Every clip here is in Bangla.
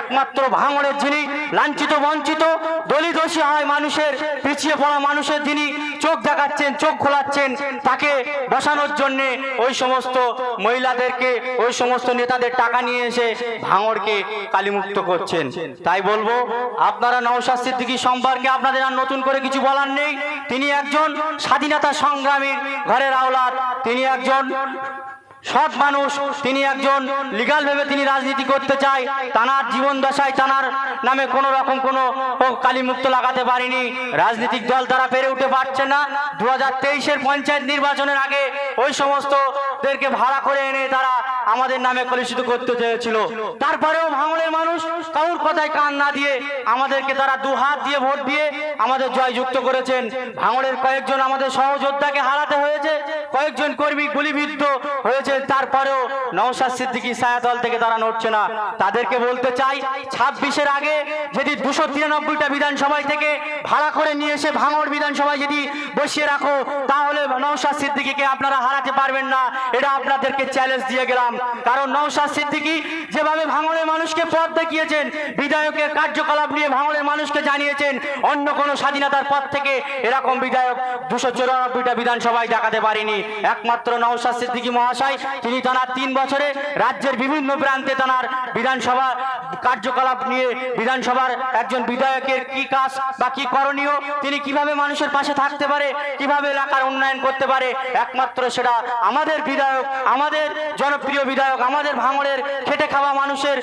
একমাত্র ভাঙড়ের যিনি লাঞ্ছিত, বঞ্চিত দলিত হয় মানুষের, পিছিয়ে পড়া মানুষের যিনি চোখ দেখাচ্ছেন, চোখ খোলাচ্ছেন, তাকে বসানোর জন্যে ওই সমস্ত মহিলাদেরকে, ওই সমস্ত নেতাদের টাকা নিয়ে এসে ভাঙড়কে কালিমুক্ত করছেন। তাই বলব, আপনারা নওশাদ সিদ্দিকী সম্পর্কে আপনাদের আর নতুন করে কিছু বলার নেই। তিনি একজন স্বাধীনতা সংগ্রামীর ঘরের আওলাদ। তিনি একজন সৎ মানুষ, তিনি একজন লিগাল ভেবে তিনি রাজনীতি করতে চায়, তানার জীবন দশায় তানার নামে কোনো রকম কোনো কালিমুক্ত লাগাতে পারেনি। রাজনৈতিক দল তারা পেরে উঠে পারছে না। দু হাজার পঞ্চায়েত নির্বাচনের আগে ওই সমস্তদেরকে ভাড়া করে এনে তারা আমাদের নামে কলুষিত করতে চেয়েছিল। তারপরেও ভাঙড়ের মানুষ কারোর কথায় কান না দিয়ে আমাদেরকে তারা দু হাত দিয়ে ভোট দিয়ে আমাদের জয়যুক্ত করেছেন। ভাঙড়ের কয়েকজন আমাদের সহযোদ্ধাকে হারাতে হয়েছে, কয়েকজন কর্মী গুলিবিদ্ধ হয়েছে। তারপরেও নওশাদ সিদ্দিকী ছায়াদল থেকে তারা নড়ছে না। তাদেরকে বলতে চাই, ছাব্বিশের আগে যদি দুশো তিরানব্বইটা বিধানসভায় থেকে ভাড়া করে নিয়ে এসে ভাঙড় বিধানসভায় যদি বসিয়ে রাখো, তাহলে নওশাদ সিদ্দিকীকে আপনারা হারাতে পারবেন না। এটা আপনাদেরকে চ্যালেঞ্জ দিয়ে গেলাম। কারণ নওশাদ সিদ্দিকী যেভাবে ভাঙড়ের মানুষকে পথ দেখিয়েছেন, বিধায়কের কার্যকলাপ নিয়ে ভাঙড়ের মানুষকে জানিয়েছেন, অন্য কোনো স্বাধীনতার পথ থেকে এরকম বিধায়ক দুশো চৌরানব্বইটা বিধানসভায় দেখাতে পারেনি। একমাত্র নওশাদ সিদ্দিকী মহাশয়, তিনি তার তিন বছরে রাজ্যের বিভিন্ন প্রান্তে তার বিধানসভা কার্যকলাপ নিয়ে বিধানসভার একজন বিধায়কের কি কাজ বা কি করণীয়, তিনি কীভাবে মানুষের পাশে থাকতে পারে, কীভাবে এলাকার উন্নয়ন করতে পারে, একমাত্র সেটা আমাদের বিধায়ক, আমাদের জনপ্রিয় বিধায়ক, আমাদের ভাঙড়ের খেটে খাওয়া মানুষের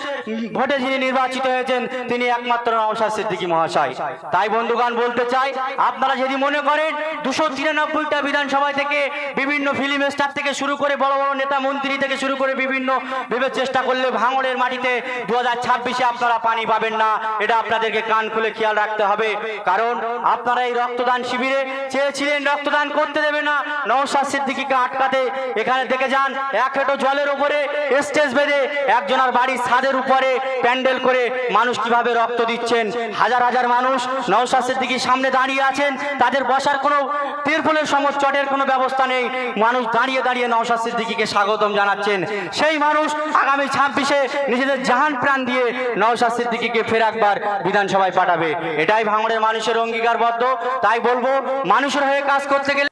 ভোটে যিনি নির্বাচিত হয়েছেন, তিনি একমাত্র নওশাদ সিদ্দিকী মহাশয়। তাই বন্ধুগণ, বলতে চাই, আপনারা যদি মনে করেন, দুশো তিরানব্বইটা বিধানসভা থেকে বিভিন্ন ফিল্ম স্টার থেকে শুরু করে বড় বড় নেতা মন্ত্রী থেকে শুরু করে বিভিন্ন ভেবে চেষ্টা করলে ভাঙড়ের মাটিতে দু হাজার ছাব্বিশে আপনারা পানি পাবেন না। এটা আপনাদেরকে কান খুলে খেয়াল রাখতে হবে। কারণ আপনারা এই রক্তদান শিবিরে চেয়েছিলেন, রক্তদান করতে দেবে না। নওশাদ সিদ্দিকীকে আটকাতে এখানে দেখে যান, এক হেঁটো জলের উপরে স্টেজ বেঁধে একজনের বাড়ির ছাদের উপরে প্যান্ডেল করে মানুষ কীভাবে রক্ত দিচ্ছেন? হাজার হাজার মানুষ নওশাদ সিদ্দিকীর সামনে দাঁড়িয়ে আছেন। তাদের বসার কোনো তিরফলের সমর চটের কোনো ব্যবস্থা নেই। মানুষ দাঁড়িয়ে দাঁড়িয়ে নওশাদ সিদ্দিকীকে স্বাগতম জানাচ্ছেন। সেই মানুষ আগামী ছাব্বিশে নিজেদের জাহান প্রাণ দিয়ে নওশাদ সিদ্দিকীকে ফের একবার বিধানসভায় পাঠাবে। এটাই ভাঙড়ের মানুষের অঙ্গীকারবদ্ধ। তাই বলব, মানুষের হয়ে কাজ করতে গেলে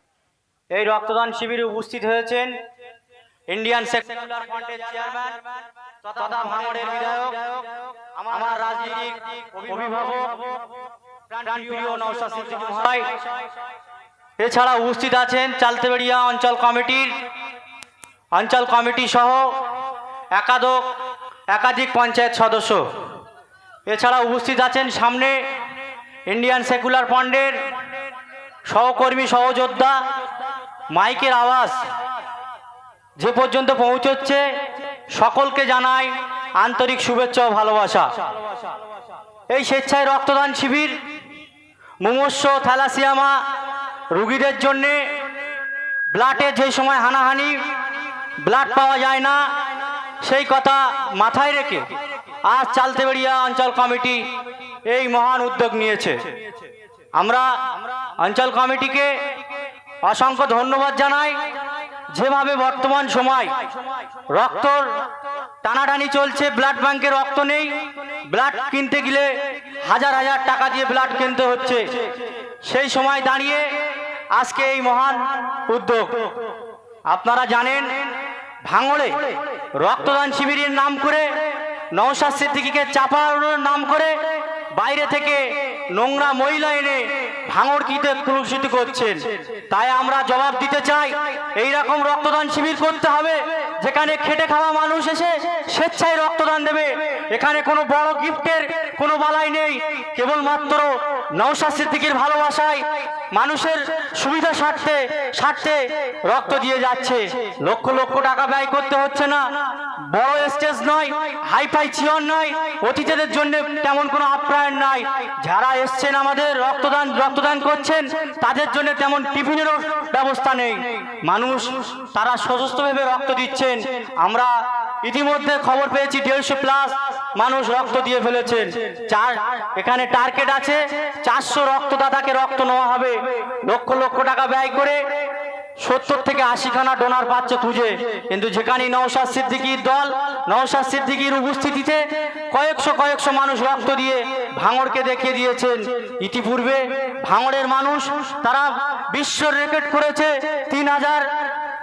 এই রক্তদান শিবিরে উপস্থিত হয়েছেন ইন্ডিয়ান সেকুলার ফ্রন্টের চেয়ারম্যান তথা ভাঙড়ের বিধায়ক আমার রাজনীতিক অভিভাবক প্রাণপ্রিয় নওশাদ সিদ্দিকী মহাশয় এছাড়া উপস্থিত আছেন চালতেবেড়িয়া অঞ্চল কমিটির অঞ্চল কমিটি সহ একাধিক একাধিক পঞ্চায়েত সদস্য। এছাড়া উপস্থিত আছেন সামনে ইন্ডিয়ান সেকুলার ফ্রন্টের সহকর্মী সহযোদ্ধা, মাইকের আওয়াজ যে পর্যন্ত পৌঁছচ্ছে, সকলকে জানাই আন্তরিক শুভেচ্ছা ও ভালোবাসা। এই স্বেচ্ছায় রক্তদান শিবির, মুমূর্ষ থ্যালাসিয়ামা রুগীদের জন্যে ব্লাডের যে সময় হানাহানি, ব্লাড পাওয়া যায় না, সেই কথা মাথায় রেখে আজ চালতে চালতেবেড়িয়া অঞ্চল কমিটি এই মহান উদ্যোগ নিয়েছে। আমরা অঞ্চল কমিটিকে অসংখ্য ধন্যবাদ জানাই। যেভাবে বর্তমান সময় রক্তর টানাটানি চলছে ব্লাড ব্যাংকে রক্ত নেই ব্লাড কিনতে গেলে হাজার হাজার টাকা দিয়ে ব্লাড কিনতে হচ্ছে। সেই সময় দাঁড়িয়ে আজকে এই মহান উদ্যোগ। আপনারা জানেন, ভাঙড়ে রক্তদান শিবিরের নাম করে, নওশাদ সিদ্দিকীকে চাপানোর নাম করে, বাইরে থেকে নোংরা মহিলা এনে ভাঙড় কিতে কলুষিত করছেন। তাই আমরা জবাব দিতে চাই এই রকম রক্তদান শিবির করতে হবে, যেখানে খেটে খাওয়া মানুষ এসে স্বেচ্ছায় রক্তদান দেবে। এখানে কোনো বড় গিফটের কোনো বালাই নেই। কেবলমাত্র নওশাদ সিদ্দিকীর ভালোবাসায় মানুষের সুবিধা স্বার্থে স্বার্থে রক্ত দিয়ে যাচ্ছে। লক্ষ লক্ষ টাকা ব্যয় করতে হচ্ছে না। বড় স্টেজ নয় হাইফাই চিয়ন নয়, অতিথিদের জন্য তেমন কোনো আপ্যায়ন নাই। যারা এসছেন আমাদের রক্তদান রক্তদান করছেন, তাদের জন্য তেমন টিফিনেরও ব্যবস্থা নেই। মানুষ, তারা সশস্ত্রভাবে রক্ত দিচ্ছেন। আমরা ইতিমধ্যে খবর পেয়েছি দেড়শো প্লাস মানুষ রক্ত দিয়ে ফেলেছেন। চার, এখানে টার্গেট আছে, চারশো রক্তদাতাকে রক্ত নেওয়া হবে। লক্ষ লক্ষ টাকা ব্যয় করে সত্তর থেকে আশিখানা ডোনার পাচ্ছে খুঁজে। কিন্তু যেখানে নৌসাদ সিদ্দিকির দল নৌসাদ সিদ্দিকির উপস্থিতিতে কয়েকশো কয়েকশো মানুষ রক্ত দিয়ে ভাঙড়কে দেখিয়ে দিয়েছেন। ইতিপূর্বে ভাঙড়ের মানুষ, তারা বিশ্ব রেকর্ড করেছে তিন হাজার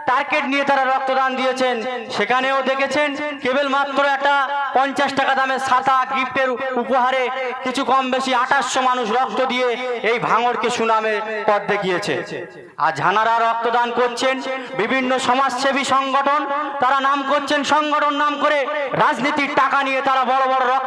টার্গেট নিয়ে তারা রক্তদান দিয়েছেন। সেখানেও দেখেছেন কেবল মাত্র একটা পঞ্চাশ টাকা দামের ছাতা গিফটের উপহারে কিছু কম বেশি আঠাশশো মানুষ রক্ত দিয়ে এই ভাঙড়কে সুনামে পথ দেখিয়েছে। আর ঝানারা রক্তদান করছেন, বিভিন্ন সমাজসেবী সংগঠন, তারা নাম করছেন, সংগঠন নাম করে রাজনীতির টাকা নিয়ে তারা বড় বড় রক্ত